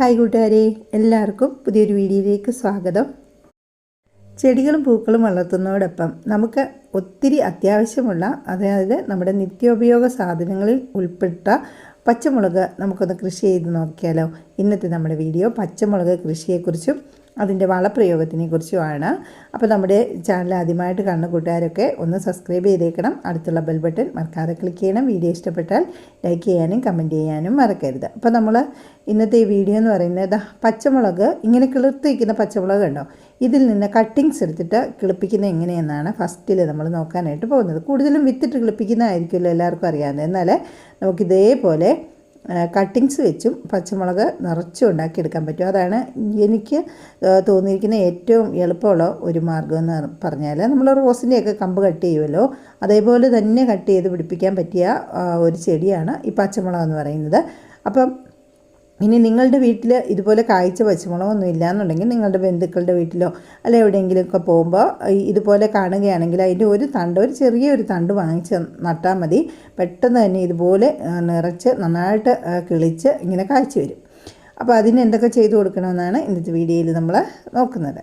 Hi കൂട്ടുകാരെ എല്ലാവർക്കും പുതിയൊരു വീഡിയോയിലേക്ക് സ്വാഗതം. ചെടികളും പൂക്കളും വളർത്തുന്നതോടൊപ്പം നമുക്ക് ഒത്തിരി അത്യാവശ്യമുള്ള അതായത് നമ്മുടെ നിത്യോപയോഗ സാധനങ്ങളിൽ ഉൾപ്പെട്ട പച്ചമുളക് നമുക്കൊന്ന് കൃഷി ചെയ്ത് നോക്കിയാലോ. ഇന്നത്തെ നമ്മുടെ വീഡിയോ പച്ചമുളക് കൃഷിയെക്കുറിച്ചും അതിന്റെ വളപ്രയോഗത്തിനെ കുറിച്ചുമാണ് അപ്പോൾ നമ്മുടെ ചാനൽ ആദ്യമായിട്ട് കാണുന്ന കൂട്ടുകാരൊക്കെ ഒന്ന് സബ്സ്ക്രൈബ് ചെയ്തേക്കണം. അടുത്തുള്ള ബെൽ ബട്ടൺ മറക്കാതെ ക്ലിക്ക് ചെയ്യണം. വീഡിയോ ഇഷ്ടപ്പെട്ടാൽ ലൈക്ക് ചെയ്യാനും കമന്റ് ചെയ്യാനും മറക്കരുത്. അപ്പോൾ നമ്മൾ ഇന്നത്തെ ഈ വീഡിയോ എന്ന് പറയുന്നത് പച്ചമുളക് ഇങ്ങനെ കിളിർത്ത് വയ്ക്കുന്ന പച്ചമുളക് ഉണ്ടോ ഇതിൽ നിന്ന് കട്ടിങ്സ് എടുത്തിട്ട് കിളിപ്പിക്കുന്നത് എങ്ങനെയെന്നാണ് ഫസ്റ്റിൽ നമ്മൾ നോക്കാനായിട്ട് പോകുന്നത്. കൂടുതലും വിത്തിട്ട് കിളിപ്പിക്കുന്നതായിരിക്കുമല്ലോ എല്ലാവർക്കും അറിയാവുന്നത്. എന്നാൽ നമുക്കിതേപോലെ കട്ടിങ്സ് വെച്ചും പച്ചമുളക് നിറച്ചും ഉണ്ടാക്കിയെടുക്കാൻ പറ്റും. അതാണ് എനിക്ക് തോന്നിയിരിക്കുന്ന ഏറ്റവും എളുപ്പമുള്ള ഒരു മാർഗം എന്ന് പറഞ്ഞാൽ നമ്മൾ റോസിന്റെയൊക്കെ കമ്പ് കട്ട് ചെയ്യുമല്ലോ. അതേപോലെ തന്നെ കട്ട് ചെയ്ത് പിടിപ്പിക്കാൻ പറ്റിയ ഒരു ചെടിയാണ് ഈ പച്ചമുളക് എന്ന് പറയുന്നത്. അപ്പം ഇനി നിങ്ങളുടെ വീട്ടിൽ ഇതുപോലെ കായ്ച്ച പച്ചമുളകൊന്നും ഇല്ലയെന്നുണ്ടെങ്കിൽ നിങ്ങളുടെ ബന്ധുക്കളുടെ വീട്ടിലോ അല്ല എവിടെയെങ്കിലുമൊക്കെ പോകുമ്പോൾ ഇതുപോലെ കാണുകയാണെങ്കിൽ അതിന്റെ ഒരു തണ്ട് ഒരു ചെറിയൊരു തണ്ട് വാങ്ങിച്ച് നട്ടാൽ മതി. പെട്ടെന്ന് തന്നെ ഇതുപോലെ നിറച്ച് നന്നായിട്ട് കിളിച്ച് ഇങ്ങനെ കായ്ച്ചു വരും. അപ്പോൾ അതിന് എന്തൊക്കെ ചെയ്തു കൊടുക്കണമെന്നാണ് ഇന്നത്തെ വീഡിയോയിൽ നമ്മൾ നോക്കുന്നത്.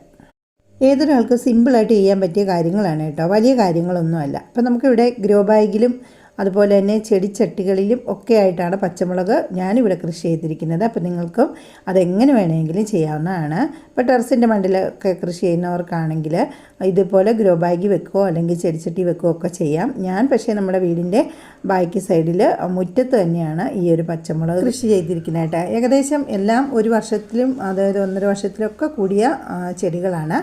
ഏതൊരാൾക്ക് സിമ്പിളായിട്ട് ചെയ്യാൻ പറ്റിയ കാര്യങ്ങളാണ് കേട്ടോ. വലിയ കാര്യങ്ങളൊന്നുമല്ല. അപ്പോൾ നമുക്കിവിടെ ഗ്രോ ബാഗിലും അതുപോലെ തന്നെ ചെടിച്ചട്ടികളിലും ഒക്കെ ആയിട്ടാണ് പച്ചമുളക് ഞാനിവിടെ കൃഷി ചെയ്തിരിക്കുന്നത്. അപ്പോൾ നിങ്ങൾക്കും അതെങ്ങനെ വേണമെങ്കിലും ചെയ്യാവുന്നതാണ്. ഇപ്പോൾ ടെറസിന്റെ മണ്ടിലൊക്കെ കൃഷി ചെയ്യുന്നവർക്കാണെങ്കിൽ ഇതുപോലെ ഗ്രോ ബാഗ് വെക്കുകയോ അല്ലെങ്കിൽ ചെടിച്ചട്ടി വെക്കുകയോ ഒക്കെ ചെയ്യാം. ഞാൻ പക്ഷേ നമ്മുടെ വീടിന്റെ ബാക്കി സൈഡിൽ മുറ്റത്ത് തന്നെയാണ് ഈ ഒരു പച്ചമുളക് കൃഷി ചെയ്തിരിക്കുന്നതായിട്ട് ഏകദേശം എല്ലാം ഒരു വർഷത്തിലും അതായത് ഒന്നര വർഷത്തിലൊക്കെ കൂടിയ ചെടികളാണ്.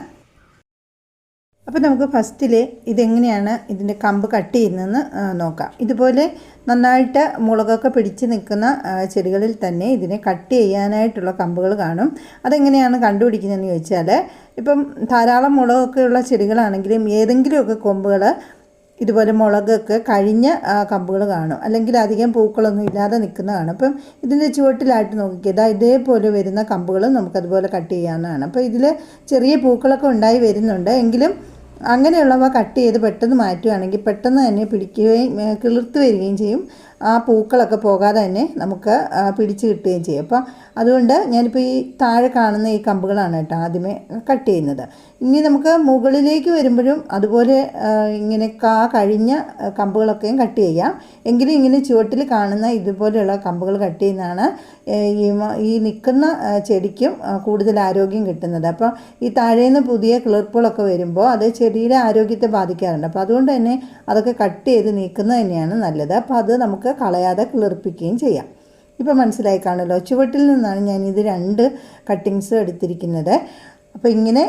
അപ്പോൾ നമുക്ക് ഫസ്റ്റിൽ ഇതെങ്ങനെയാണ് ഇതിന്റെ കമ്പ് കട്ട് ചെയ്യുന്നതെന്ന് നോക്കാം. ഇതുപോലെ നന്നായിട്ട് മുളകൊക്കെ പിടിച്ച് നിൽക്കുന്ന ചെടികളിൽ തന്നെ ഇതിനെ കട്ട് ചെയ്യാനായിട്ടുള്ള കമ്പുകൾ കാണും. അതെങ്ങനെയാണ് കണ്ടുപിടിക്കുന്നതെന്ന് ചോദിച്ചാൽ ഇപ്പം ധാരാളം മുളകൊക്കെ ഉള്ള ചെടികളാണെങ്കിലും ഏതെങ്കിലുമൊക്കെ കൊമ്പുകൾ ഇതുപോലെ മുളകൊക്കെ കഴിഞ്ഞ കമ്പുകൾ കാണും. അല്ലെങ്കിൽ അധികം പൂക്കളൊന്നും ഇല്ലാതെ നിൽക്കുന്ന കാണും. അപ്പം ഇതിന്റെ ചുവട്ടിലായിട്ട് നോക്കിയത് ഇതേപോലെ വരുന്ന കമ്പുകൾ നമുക്കതുപോലെ കട്ട് ചെയ്യാവുന്നതാണ്. അപ്പോൾ ഇതിൽ ചെറിയ പൂക്കളൊക്കെ ഉണ്ടായി വരുന്നുണ്ട്. എങ്കിലും അങ്ങനെയുള്ളവ കട്ട് ചെയ്ത് പെട്ടെന്ന് മാറ്റുകയാണെങ്കിൽ പെട്ടെന്ന് തന്നെ പിടിക്കുകയും കിളിർത്ത് വരികയും ചെയ്യും. ആ പൂക്കളൊക്കെ പോകാതെ തന്നെ നമുക്ക് പിടിച്ച് കിട്ടുകയും ചെയ്യും. അപ്പോൾ അതുകൊണ്ട് ഞാനിപ്പോൾ ഈ താഴെ കാണുന്ന ഈ കമ്പുകളാണ് കേട്ടോ ആദ്യമേ കട്ട് ചെയ്യുന്നത്. ഇനി നമുക്ക് മുകളിലേക്ക് വരുമ്പോഴും അതുപോലെ ഇങ്ങനെ കാ കഴിഞ്ഞ കമ്പുകളൊക്കെയും കട്ട് ചെയ്യാം. എങ്കിലും ഇങ്ങനെ ചുവട്ടിൽ കാണുന്ന ഇതുപോലെയുള്ള കമ്പുകൾ കട്ട് ചെയ്യുന്നതാണ് ഈ ഈ നിൽക്കുന്ന ചെടിക്കും കൂടുതൽ ആരോഗ്യം കിട്ടുന്നത്. അപ്പോൾ ഈ താഴേന്ന് പുതിയ കിളിർപ്പുകളൊക്കെ വരുമ്പോൾ അത് ചെടിയുടെ ആരോഗ്യത്തെ ബാധിക്കാറുണ്ട്. അപ്പോൾ അതുകൊണ്ട് തന്നെ അതൊക്കെ കട്ട് ചെയ്ത് നീക്കുന്നത് തന്നെയാണ് നല്ലത്. അപ്പോൾ അത് നമുക്ക് കളയാതെ കിളിർപ്പിക്കുകയും ചെയ്യാം. ഇപ്പോൾ മനസ്സിലായി കാണുമല്ലോ ചുവട്ടിൽ നിന്നാണ് ഞാൻ ഞാനിത് രണ്ട് കട്ടിങ്സ് എടുത്തിരിക്കുന്നത്. അപ്പോൾ ഇങ്ങനെ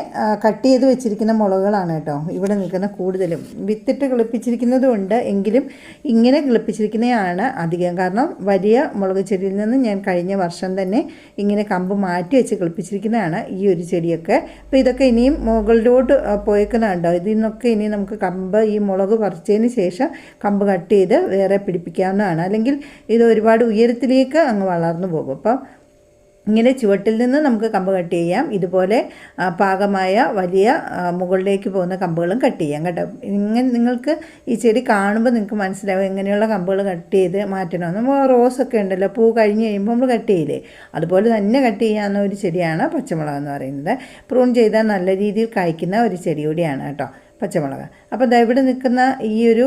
കട്ട് ചെയ്ത് വെച്ചിരിക്കുന്ന മുളകുകളാണ് കേട്ടോ. ഇവിടെ നിൽക്കുന്ന കൂടുതലും. വിത്തിട്ട് കിളിപ്പിച്ചിരിക്കുന്നതും ഉണ്ട്. എങ്കിലും ഇങ്ങനെ കിളിപ്പിച്ചിരിക്കുന്നതാണ് അധികം. കാരണം വലിയ മുളക് ചെടിയിൽ നിന്ന് ഞാൻ കഴിഞ്ഞ വർഷം തന്നെ ഇങ്ങനെ കമ്പ് മാറ്റി വെച്ച് കിളിപ്പിച്ചിരിക്കുന്നതാണ് ഈ ഒരു ചെടിയൊക്കെ. അപ്പോൾ ഇതൊക്കെ ഇനിയും മുകളിലോട്ട് പോയേക്കുന്നതുണ്ടോ ഇതിൽ നിന്നൊക്കെ ഇനി നമുക്ക് കമ്പ് ഈ മുളക് പറിച്ചതിന് ശേഷം കമ്പ് കട്ട് ചെയ്ത് വേറെ പിടിപ്പിക്കാവുന്നതാണ്. അല്ലെങ്കിൽ ഇത് ഒരുപാട് ഉയരത്തിലേക്ക് അങ്ങ് വളർന്നു പോകും. അപ്പം ഇങ്ങനെ ചുവട്ടിൽ നിന്ന് നമുക്ക് കമ്പ് കട്ട് ചെയ്യാം. ഇതുപോലെ പാകമായ വലിയ മുകളിലേക്ക് പോകുന്ന കമ്പുകളും കട്ട് ചെയ്യാം കേട്ടോ. ഇങ്ങനെ നിങ്ങൾക്ക് ഈ ചെടി കാണുമ്പോൾ നിങ്ങൾക്ക് മനസ്സിലാവും എങ്ങനെയുള്ള കമ്പുകൾ കട്ട് ചെയ്ത് മാറ്റണം. നമ്മൾ റോസൊക്കെ ഉണ്ടല്ലോ പൂ കഴിഞ്ഞ് കഴിയുമ്പോൾ നമ്മൾ കട്ട് ചെയ്യില്ലേ? അതുപോലെ തന്നെ കട്ട് ചെയ്യാവുന്ന ഒരു ചെടിയാണ് പച്ചമുളക് എന്ന് പറയുന്നത്. പ്രൂൺ ചെയ്താൽ നല്ല രീതിയിൽ കായ്ക്കുന്ന ഒരു ചെടി കൂടിയാണ് കേട്ടോ. പച്ചമുളക്. അപ്പോൾ ദാ ഇവിടെ നിൽക്കുന്ന ഈ ഒരു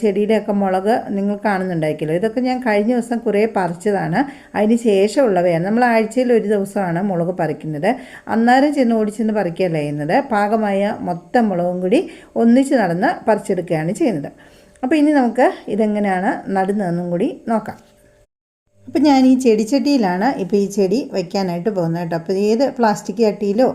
ചെടിയിലൊക്കെ മുളക് നിങ്ങൾ കാണുന്നുണ്ടായിരിക്കില്ല ഇതൊക്കെ ഞാൻ കഴിഞ്ഞ ദിവസം കുറേ പറിച്ചതാണ്. അതിന് ശേഷമുള്ളവയാണ്. നമ്മൾ ആഴ്ചയിൽ ഒരു ദിവസമാണ് മുളക് പറിക്കുന്നത്. അന്നേരം ചെന്ന് ഓടിച്ചെന്ന് പറിക്കുകയല്ല ചെയ്യുന്നത്. പാകമായ മൊത്തം മുളകും കൂടി ഒന്നിച്ച് നടന്ന് പറിച്ചെടുക്കുകയാണ് ചെയ്യുന്നത്. അപ്പോൾ ഇനി നമുക്ക് ഇതെങ്ങനെയാണ് നടുന്നതെന്നും കൂടി നോക്കാം. അപ്പോൾ ഞാൻ ഈ ചെടിച്ചട്ടിയിലാണ് ഇപ്പോൾ ഈ ചെടി വയ്ക്കാനായിട്ട് പോകുന്നത് കേട്ടോ. അപ്പോൾ ഏത് പ്ലാസ്റ്റിക് ചട്ടിയിലോ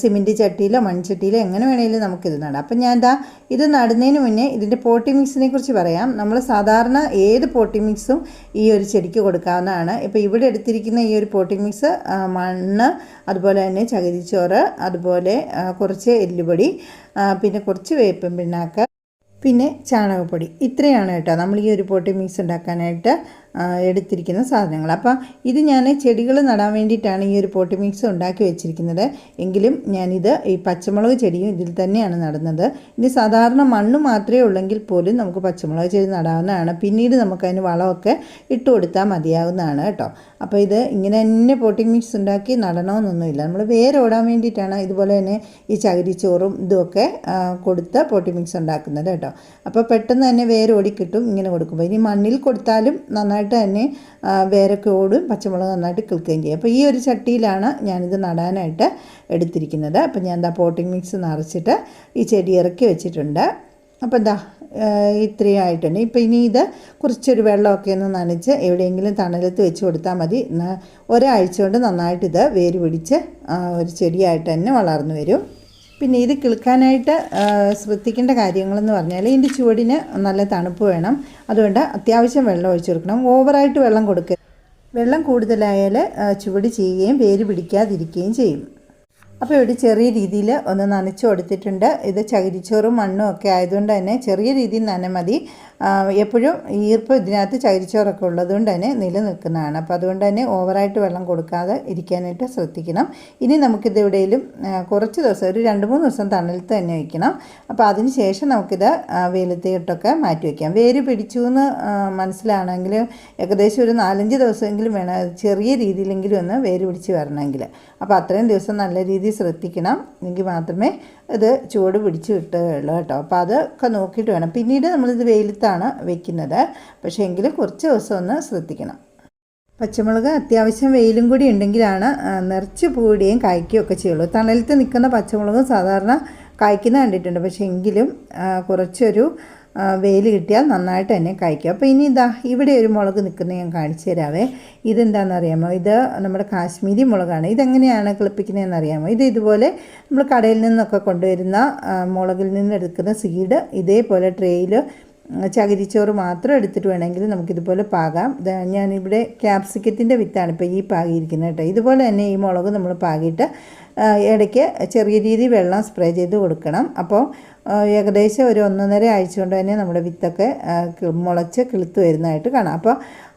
സിമെന്റ് ചട്ടിയിലോ മൺചട്ടിയിലോ എങ്ങനെ വേണമെങ്കിലും നമുക്കിത് നടാം. അപ്പം ഞാൻ എന്താ ഇത് നടുന്നതിന് മുന്നേ ഇതിന്റെ പോട്ടി മിക്സിനെ കുറിച്ച് പറയാം. നമ്മൾ സാധാരണ ഏത് പോട്ടി മിക്സും ഈ ഒരു ചെടിക്ക് കൊടുക്കാവുന്നതാണ്. ഇപ്പോൾ ഇവിടെ എടുത്തിരിക്കുന്ന ഈ ഒരു പോട്ടി മിക്സ് മണ്ണ് അതുപോലെ തന്നെ ചകിരിച്ചോറ് അതുപോലെ കുറച്ച് എല്ലുപൊടി പിന്നെ കുറച്ച് വേപ്പൻ പിണ്ണാക്ക് പിന്നെ ചാണകപ്പൊടി. ഇത്രയാണ് കേട്ടോ നമ്മൾ ഈ ഒരു പോട്ടി മിക്സ് ഉണ്ടാക്കാനായിട്ട് എടുത്തിരിക്കുന്ന സാധനങ്ങൾ. അപ്പോൾ ഇത് ഞാൻ ചെടികൾ നടാൻ വേണ്ടിയിട്ടാണ് ഈ ഒരു പോട്ടി മിക്സ് ഉണ്ടാക്കി വെച്ചിരിക്കുന്നത്. എങ്കിലും ഞാനിത് ഈ പച്ചമുളക് ചെടിയും ഇതിൽ തന്നെയാണ് നടുന്നത്. ഇനി സാധാരണ മണ്ണ് മാത്രമേ ഉള്ളെങ്കിൽ പോലും നമുക്ക് പച്ചമുളക് ചെടി നടാവുന്നതാണ്. പിന്നീട് നമുക്കതിന് വളമൊക്കെ ഇട്ട് കൊടുത്താൽ മതിയാവുന്നതാണ് കേട്ടോ. അപ്പോൾ ഇത് ഇങ്ങനെ തന്നെ പോട്ടിംഗ് മിക്സ് ഉണ്ടാക്കി നടണമെന്നൊന്നുമില്ല നമ്മൾ വേരോടാൻ വേണ്ടിയിട്ടാണ് ഇതുപോലെ തന്നെ ഈ ചകിരിച്ചോറും ഇതുമൊക്കെ കൊടുത്ത് പോട്ടിംഗ് മിക്സ് ഉണ്ടാക്കുന്നത് കേട്ടോ. അപ്പോൾ പെട്ടെന്ന് തന്നെ വേരോടി കിട്ടും ഇങ്ങനെ കൊടുക്കുമ്പോൾ ഇനി മണ്ണിൽ കൊടുത്താലും നന്നായിട്ട് തന്നെ ആ, വേരൊക്കെ ഓടും പച്ചമുളക് നന്നായിട്ട് കിളിക്കുകയും ചെയ്യും. അപ്പോൾ ഈ ഒരു ചട്ടിയിലാണ് ഞാനിത് നടാനായിട്ട് എടുത്തിരിക്കുന്നത്. അപ്പോൾ ഞാൻ എന്താ പോട്ടിംഗ് മിക്സ് നിറച്ചിട്ട് ഈ ചെടി ഇറക്കി വെച്ചിട്ടുണ്ട്. അപ്പോൾ എന്താ ഇത്രയും ആയിട്ടുണ്ട്. ഇപ്പോൾ ഇനി ഇത് കുറച്ചൊരു വെള്ളമൊക്കെ ഒന്ന് നനച്ച് എവിടെയെങ്കിലും തണലത്ത് വെച്ച് കൊടുത്താൽ മതി. ഒരാഴ്ച കൊണ്ട് നന്നായിട്ട് ഇത് വേര് പിടിച്ച് ഒരു ചെടിയായിട്ട് തന്നെ വളർന്നു വരും. പിന്നെ ഇത് കിളുക്കാനായിട്ട് ശ്രദ്ധിക്കേണ്ട കാര്യങ്ങളെന്ന് പറഞ്ഞാൽ ഇതിന്റെ ചുവടിന് നല്ല തണുപ്പ് വേണം. അതുകൊണ്ട് അത്യാവശ്യം വെള്ളം ഒഴിച്ചു കൊടുക്കണം. ഓവറായിട്ട് വെള്ളം കൊടുക്കുക വെള്ളം കൂടുതലായാൽ ചുവട് ചെയ്യുകയും വേര് പിടിക്കാതിരിക്കുകയും ചെയ്യും. അപ്പോൾ ഇവിടെ ചെറിയ രീതിയിൽ ഒന്ന് നനച്ചു കൊടുത്തിട്ടുണ്ട്. ഇത് ചകിരിച്ചോറും മണ്ണും ഒക്കെ ആയതുകൊണ്ട് തന്നെ ചെറിയ രീതിയിൽ നന മതി. എപ്പോഴും ഈർപ്പം ഇതിനകത്ത് ചകിരിച്ചോറൊക്കെ ഉള്ളതുകൊണ്ട് തന്നെ നിലനിൽക്കുന്നതാണ്. അപ്പോൾ അതുകൊണ്ട് തന്നെ ഓവറായിട്ട് വെള്ളം കൊടുക്കാതെ ഇരിക്കാനായിട്ട് ശ്രദ്ധിക്കണം. ഇനി നമുക്കിത് എവിടെയെങ്കിലും കുറച്ച് ദിവസം ഒരു രണ്ട് മൂന്ന് ദിവസം തണലത്ത് തന്നെ വയ്ക്കണം അപ്പോൾ അതിന് ശേഷം നമുക്കിത് വെയിലത്തേട്ടൊക്കെ മാറ്റി വയ്ക്കാം വേര് പിടിച്ചു എന്ന് മനസ്സിലാണെങ്കിൽ ഏകദേശം ഒരു നാലഞ്ച് ദിവസമെങ്കിലും വേണം. ചെറിയ രീതിയിലെങ്കിലും ഒന്ന് വേര് പിടിച്ച് വരണമെങ്കിൽ അപ്പോൾ അത്രയും ദിവസം നല്ല രീതിയിൽ ശ്രദ്ധിക്കണം. എങ്കിൽ മാത്രമേ ഇത് ചൂട് പിടിച്ച് കിട്ടുകയുള്ളൂ കേട്ടോ. അപ്പോൾ അതൊക്കെ നോക്കിയിട്ട് വേണം. പിന്നീട് നമ്മളിത് വെയിലത്താണ് വെക്കുന്നത്. പക്ഷേ എങ്കിൽ കുറച്ച് ദിവസം ഒന്ന് ശ്രദ്ധിക്കണം. പച്ചമുളക് അത്യാവശ്യം വെയിലും കൂടി ഉണ്ടെങ്കിലാണ് നിറച്ച് പൂടുകയും കായ്ക്കുകയും ഒക്കെ ചെയ്യുള്ളൂ. തണലത്ത് നിൽക്കുന്ന പച്ചമുളകും സാധാരണ കായ്ക്കുന്ന കണ്ടിട്ടുണ്ട്. പക്ഷേ എങ്കിലും കുറച്ചൊരു വെയിൽ കിട്ടിയാൽ നന്നായിട്ട് തന്നെ കായ്ക്കും അപ്പോൾ ഇനി ഇതാ ഇവിടെ ഒരു മുളക് നിൽക്കുന്നത് ഞാൻ കാണിച്ചു തരാവേ. ഇതെന്താണെന്ന് അറിയാമോ? ഇത് നമ്മുടെ കാശ്മീരി മുളകാണ്. ഇതെങ്ങനെയാണ് കിളിപ്പിക്കുന്നതെന്ന് അറിയാമോ? ഇത് ഇതുപോലെ നമ്മൾ കടയിൽ നിന്നൊക്കെ കൊണ്ടുവരുന്ന മുളകിൽ നിന്ന് എടുക്കുന്ന സീഡ് ഇതേപോലെ ട്രേയിൽ ചകിരിച്ചോറ് മാത്രം എടുത്തിട്ട് വേണമെങ്കിൽ നമുക്കിതുപോലെ പാകാം. ഞാനിവിടെ ക്യാപ്സിക്കത്തിന്റെ വിത്താണ് ഇപ്പോൾ ഈ പാകിയിരിക്കുന്നത് കേട്ടോ. ഇതുപോലെ തന്നെ ഈ മുളക് നമ്മൾ പാകിയിട്ട് ഇടയ്ക്ക് ചെറിയ രീതിയിൽ വെള്ളം സ്പ്രേ ചെയ്ത് കൊടുക്കണം. അപ്പോൾ ഏകദേശം ഒരു ഒന്നൊന്നര ആഴ്ച കൊണ്ട് തന്നെ നമ്മുടെ വിത്തൊക്കെ മുളച്ച് കിളുത്ത് വരുന്നതായിട്ട് കാണാം. അപ്പോൾ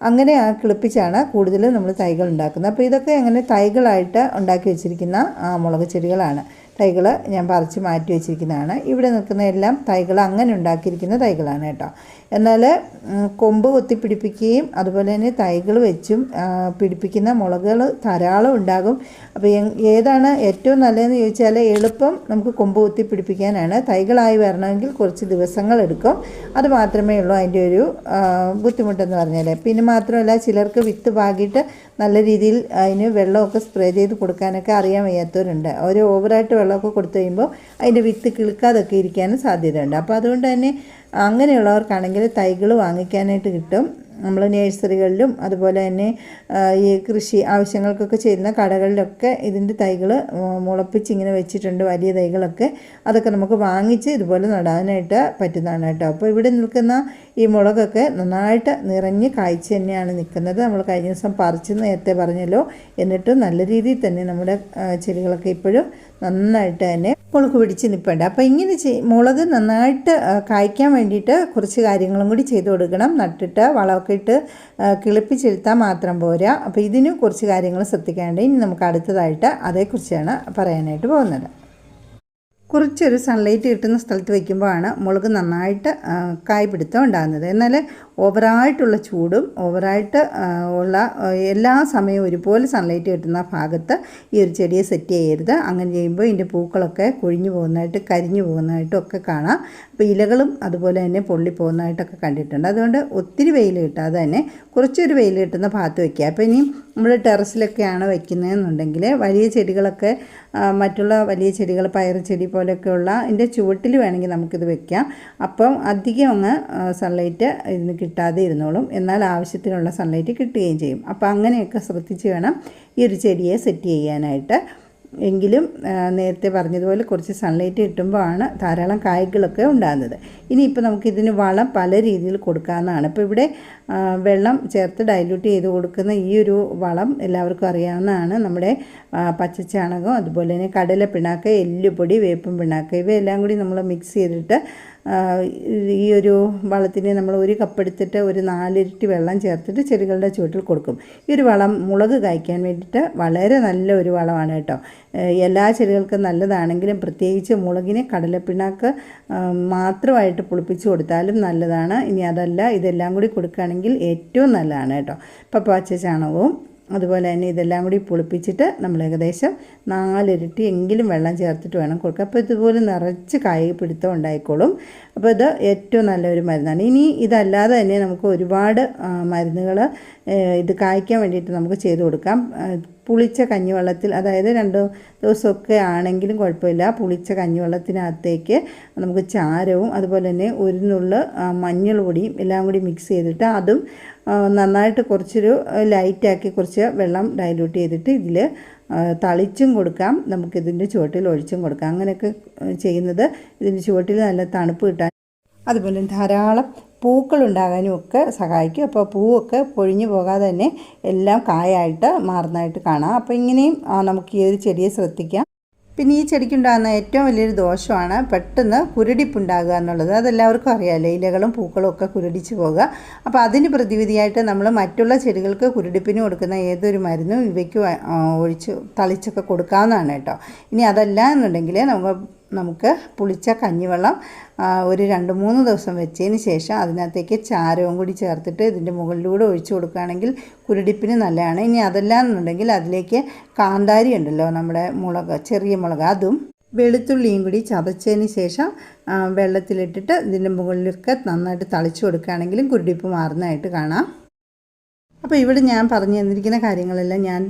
അങ്ങനെ ആ കിളിപ്പിച്ചാണ് കൂടുതലും നമ്മൾ തൈകൾ ഉണ്ടാക്കുന്നത്. അപ്പോൾ ഇതൊക്കെ അങ്ങനെ തൈകളായിട്ട് ഉണ്ടാക്കി വെച്ചിരിക്കുന്ന മുളക് ചെടികളാണ്. തൈകൾ ഞാൻ പറിച്ച് മാറ്റി വെച്ചിരിക്കുന്നതാണ്. ഇവിടെ നിൽക്കുന്ന എല്ലാം തൈകൾ അങ്ങനെ ഉണ്ടാക്കിയിരിക്കുന്ന തൈകളാണ് കേട്ടോ. എന്നാൽ കൊമ്പ് കൊത്തി പിടിപ്പിക്കുകയും അതുപോലെ തന്നെ തൈകൾ വെച്ചും പിടിപ്പിക്കുന്ന മുളകുകൾ ധാരാളം ഉണ്ടാകും. അപ്പോൾ ഏതാണ് ഏറ്റവും നല്ലതെന്ന് ചോദിച്ചാൽ എളുപ്പം നമുക്ക് കൊമ്പ് കുത്തി പിടിപ്പിക്കാനാണ്. തൈകളായി വരണമെങ്കിൽ കുറച്ച് ദിവസങ്ങൾ എടുക്കും. അത് മാത്രമേ ഉള്ളൂ അതിന്റെ ഒരു ബുദ്ധിമുട്ടെന്ന് പറഞ്ഞാൽ. പിന്നെ മാത്രമല്ല ചിലർക്ക് വിത്ത് പാകിയിട്ട് നല്ല രീതിയിൽ അതിന് വെള്ളമൊക്കെ സ്പ്രേ ചെയ്ത് കൊടുക്കാനൊക്കെ അറിയാൻ വയ്യാത്തവരുണ്ട്. അവർ ഓവറായിട്ട് വെള്ളമൊക്കെ കൊടുത്തു കഴിയുമ്പോൾ അതിന്റെ വിത്ത് കിളുക്കാതൊക്കെ ഇരിക്കാനും സാധ്യതയുണ്ട്. അപ്പോൾ അതുകൊണ്ട് തന്നെ അങ്ങനെയുള്ളവർക്കാണെങ്കിൽ തൈകൾ വാങ്ങിക്കാനായിട്ട് കിട്ടും. നമ്മൾ നേഴ്സറികളിലും അതുപോലെ തന്നെ ഈ കൃഷി ആവശ്യങ്ങൾക്കൊക്കെ ചെയ്യുന്ന കടകളിലൊക്കെ ഇതിന്റെ തൈകൾ മുളപ്പിച്ച് ഇങ്ങനെ വെച്ചിട്ടുണ്ട് വലിയ തൈകളൊക്കെ. അതൊക്കെ നമുക്ക് വാങ്ങിച്ച് ഇതുപോലെ നടാനായിട്ട് പറ്റുന്നതാണ് കേട്ടോ. അപ്പോൾ ഇവിടെ നിൽക്കുന്ന ഈ മുളകൊക്കെ നന്നായിട്ട് നിറഞ്ഞ് കായ്ച്ച് തന്നെയാണ് നിൽക്കുന്നത്. നമ്മൾ കഴിഞ്ഞ ദിവസം പറിച്ച് നേരത്തെ പറഞ്ഞല്ലോ. എന്നിട്ടും നല്ല രീതിയിൽ തന്നെ നമ്മുടെ ചെടികളൊക്കെ ഇപ്പോഴും നന്നായിട്ട് തന്നെ മുളക് പിടിച്ച് നിൽപ്പുണ്ട്. അപ്പോൾ ഇങ്ങനെ ചെയ് മുളക് നന്നായിട്ട് കായ്ക്കാൻ വേണ്ടിയിട്ട് കുറച്ച് കാര്യങ്ങളും കൂടി ചെയ്ത് കൊടുക്കണം. നട്ടിട്ട് വളമൊക്കെ ഇട്ട് കിളിപ്പിച്ചെടുത്താൽ മാത്രം പോരാ. അപ്പോൾ ഇതിന് കുറച്ച് കാര്യങ്ങൾ ശ്രദ്ധിക്കാണ്ട്. ഇനി നമുക്ക് അടുത്തതായിട്ട് അതേക്കുറിച്ചാണ് പറയാനായിട്ട് പോകുന്നത്. കുറച്ചൊരു സൺലൈറ്റ് കിട്ടുന്ന സ്ഥലത്ത് വയ്ക്കുമ്പോഴാണ് മുളക് നന്നായിട്ട് കായ് പിടുത്തം ഉണ്ടാകുന്നത്. എന്നാൽ ഓവറായിട്ടുള്ള ചൂടും ഓവറായിട്ട് ഉള്ള എല്ലാ സമയവും ഒരുപോലെ സൺലൈറ്റ് കിട്ടുന്ന ഭാഗത്ത് ഈ ഒരു ചെടിയെ സെറ്റ് ചെയ്യരുത്. അങ്ങനെ ചെയ്യുമ്പോൾ ഇതിന്റെ പൂക്കളൊക്കെ കൊഴിഞ്ഞു പോകുന്നതായിട്ട് കരിഞ്ഞു പോകുന്നതായിട്ടും ഒക്കെ കാണാം. അപ്പോൾ ഇലകളും അതുപോലെ തന്നെ പൊള്ളി പോകുന്നതായിട്ടൊക്കെ കണ്ടിട്ടുണ്ട്. അതുകൊണ്ട് ഒത്തിരി വെയിൽ കിട്ടാതെ തന്നെ കുറച്ചൊരു വെയിൽ കിട്ടുന്ന ഭാഗത്ത് വയ്ക്കുക അപ്പോൾ ഇനി നമ്മൾ ടെറസിലൊക്കെയാണ് വയ്ക്കുന്നതെന്നുണ്ടെങ്കിൽ വലിയ ചെടികളൊക്കെ മറ്റുള്ള വലിയ ചെടികൾ പയർ ചെടി പോലെയൊക്കെയുള്ള അതിന്റെ ചുവട്ടിൽ വേണമെങ്കിൽ നമുക്കിത് വെക്കാം. അപ്പം അധികം അങ്ങ് സൺലൈറ്റ് ഇതിന് കിട്ടാതെ ഇരുന്നോളും. എന്നാൽ ആവശ്യത്തിനുള്ള സൺലൈറ്റ് കിട്ടുകയും ചെയ്യും. അപ്പോൾ അങ്ങനെയൊക്കെ ശ്രദ്ധിച്ച് വേണം ഈ ഒരു ചെടിയെ സെറ്റ് ചെയ്യാനായിട്ട്. എങ്കിലും നേരത്തെ പറഞ്ഞതുപോലെ കുറച്ച് സൺലൈറ്റ് കിട്ടുമ്പോഴാണ് ധാരാളം കായ്കളൊക്കെ ഉണ്ടാകുന്നത്. ഇനിയിപ്പോൾ നമുക്കിതിന് വളം പല രീതിയിൽ കൊടുക്കാവുന്നതാണ്. ഇപ്പോൾ ഇവിടെ വെള്ളം ചേർത്ത് ഡൈല്യൂട്ട് ചെയ്ത് കൊടുക്കുന്ന ഈ ഒരു വളം എല്ലാവർക്കും അറിയാവുന്നതാണ്. നമ്മുടെ പച്ചച്ചാണകം അതുപോലെ തന്നെ കടല പിണ്ണാക്ക് എല്ലുപൊടി വേപ്പും പിണ്ണാക്ക് ഇവയെല്ലാം കൂടി നമ്മൾ മിക്സ് ചെയ്തിട്ട് ഈ ഒരു വളത്തിന് നമ്മൾ ഒരു കപ്പെടുത്തിട്ട് ഒരു നാലിരട്ടി വെള്ളം ചേർത്തിട്ട് ചെടികളുടെ ചുവട്ടിൽ കൊടുക്കും. ഈ ഒരു വളം മുളക് കായ്ക്കാൻ വേണ്ടിയിട്ട് വളരെ നല്ല ഒരു വളമാണ് കേട്ടോ. എല്ലാ ചെടികൾക്കും നല്ലതാണെങ്കിലും പ്രത്യേകിച്ച് മുളകിനെ കടലപ്പിണ്ണാക്ക് ആ, മാത്രമായിട്ട് പുളിപ്പിച്ച് കൊടുത്താലും നല്ലതാണ്. ഇനി അതല്ല ഇതെല്ലാം കൂടി കൊടുക്കുകയാണെങ്കിൽ ഏറ്റവും നല്ലതാണ് കേട്ടോ. പപ്പാച്ച ചാണകവും അതുപോലെ തന്നെ ഇതെല്ലാം കൂടി പുളിപ്പിച്ചിട്ട് നമ്മൾ ഏകദേശം നാലിരട്ടി എങ്കിലും വെള്ളം ചേർത്തിട്ട് വേണം കൊടുക്കുക അപ്പോൾ ഇതുപോലെ നിറച്ച് കായ് പിടുത്തം ഉണ്ടായിക്കോളും. അപ്പോൾ ഇത് ഏറ്റവും നല്ലൊരു മരുന്നാണ്. ഇനി ഇതല്ലാതെ തന്നെ നമുക്ക് ഒരുപാട് മരുന്നുകൾ ഇത് കായ്ക്കാൻ വേണ്ടിയിട്ട് നമുക്ക് ചെയ്ത് കൊടുക്കാം. പുളിച്ച കഞ്ഞിവെള്ളത്തിൽ അതായത് രണ്ട് ദിവസമൊക്കെ ആണെങ്കിലും കുഴപ്പമില്ല. പുളിച്ച കഞ്ഞിവെള്ളത്തിനകത്തേക്ക് നമുക്ക് ചാരവും അതുപോലെ തന്നെ ഒരു നുള്ള് മഞ്ഞൾ പൊടിയും എല്ലാം കൂടി മിക്സ് ചെയ്തിട്ട് അതും നന്നായിട്ട് കുറച്ചൊരു ലൈറ്റാക്കി കുറച്ച് വെള്ളം ഡൈലൂട്ട് ചെയ്തിട്ട് ഇതിൽ തളിച്ചും കൊടുക്കാം. നമുക്കിതിന്റെ ചുവട്ടിൽ ഒഴിച്ചും കൊടുക്കാം. അങ്ങനെയൊക്കെ ചെയ്യുന്നത് ഇതിന്റെ ചുവട്ടിൽ നല്ല തണുപ്പ് കിട്ടാൻ. അതുപോലെ ധാരാളം പൂക്കൾ ഉണ്ടാകാനും ഒക്കെ സഹായിക്കും. അപ്പോൾ പൂവൊക്കെ പൊഴിഞ്ഞു പോകാതെ തന്നെ എല്ലാം കായായിട്ട് മാറുന്നതായിട്ട് കാണാം. അപ്പോൾ ഇങ്ങനെയും നമുക്ക് ഈ ഒരു ചെടിയെ ശ്രദ്ധിക്കാം. പിന്നെ ഈ ചെടിക്കുണ്ടാകുന്ന ഏറ്റവും വലിയൊരു ദോഷമാണ് പെട്ടെന്ന് കുരുടിപ്പുണ്ടാകുക എന്നുള്ളത്. അതെല്ലാവർക്കും അറിയാമല്ലോ ഇലകളും പൂക്കളും ഒക്കെ കുരുടിച്ച് പോകുക അപ്പോൾ അതിന് പ്രതിവിധിയായിട്ട് നമ്മൾ മറ്റുള്ള ചെടികൾക്ക് കുരുടിപ്പിന് കൊടുക്കുന്ന ഏതൊരു മരുന്നും ഇവയ്ക്ക് ഒഴിച്ച് തളിച്ചൊക്കെ കൊടുക്കാവുന്നതാണ് കേട്ടോ. ഇനി അതല്ല എന്നുണ്ടെങ്കിൽ നമുക്ക് നമുക്ക് പുളിച്ച കഞ്ഞിവെള്ളം ഒരു രണ്ട് മൂന്ന് ദിവസം വെച്ചതിന് ശേഷം അതിനകത്തേക്ക് ചാരവും കൂടി ചേർത്തിട്ട് ഇതിന്റെ മുകളിലൂടെ ഒഴിച്ചു കൊടുക്കുകയാണെങ്കിൽ കുരുടിപ്പിന് നല്ലതാണ്. ഇനി അതല്ല എന്നുണ്ടെങ്കിൽ അതിലേക്ക് കാന്താരി ഉണ്ടല്ലോ നമ്മുടെ മുളക് ചെറിയ മുളക് അതും വെളുത്തുള്ളിയും കൂടി ചതച്ചതിന് ശേഷം വെള്ളത്തിലിട്ടിട്ട് ഇതിന്റെ മുകളിലൊക്കെ നന്നായിട്ട് തളിച്ചു കൊടുക്കുകയാണെങ്കിലും കുരുടിപ്പ് മാറുന്നതായിട്ട് കാണാം. അപ്പോൾ ഇവിടെ ഞാൻ പറഞ്ഞു തന്നിരിക്കുന്ന കാര്യങ്ങളെല്ലാം ഞാൻ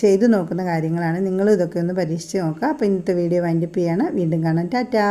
ചെയ്തു നോക്കുന്ന കാര്യങ്ങളാണ്. നിങ്ങളും ഇതൊക്കെ ഒന്ന് പരീക്ഷിച്ച് നോക്കുക. അപ്പോൾ ഇന്നത്തെ വീഡിയോ വൈൻഡപ്പ് ചെയ്യാണ്. വീണ്ടും കാണാം. ടാറ്റാ.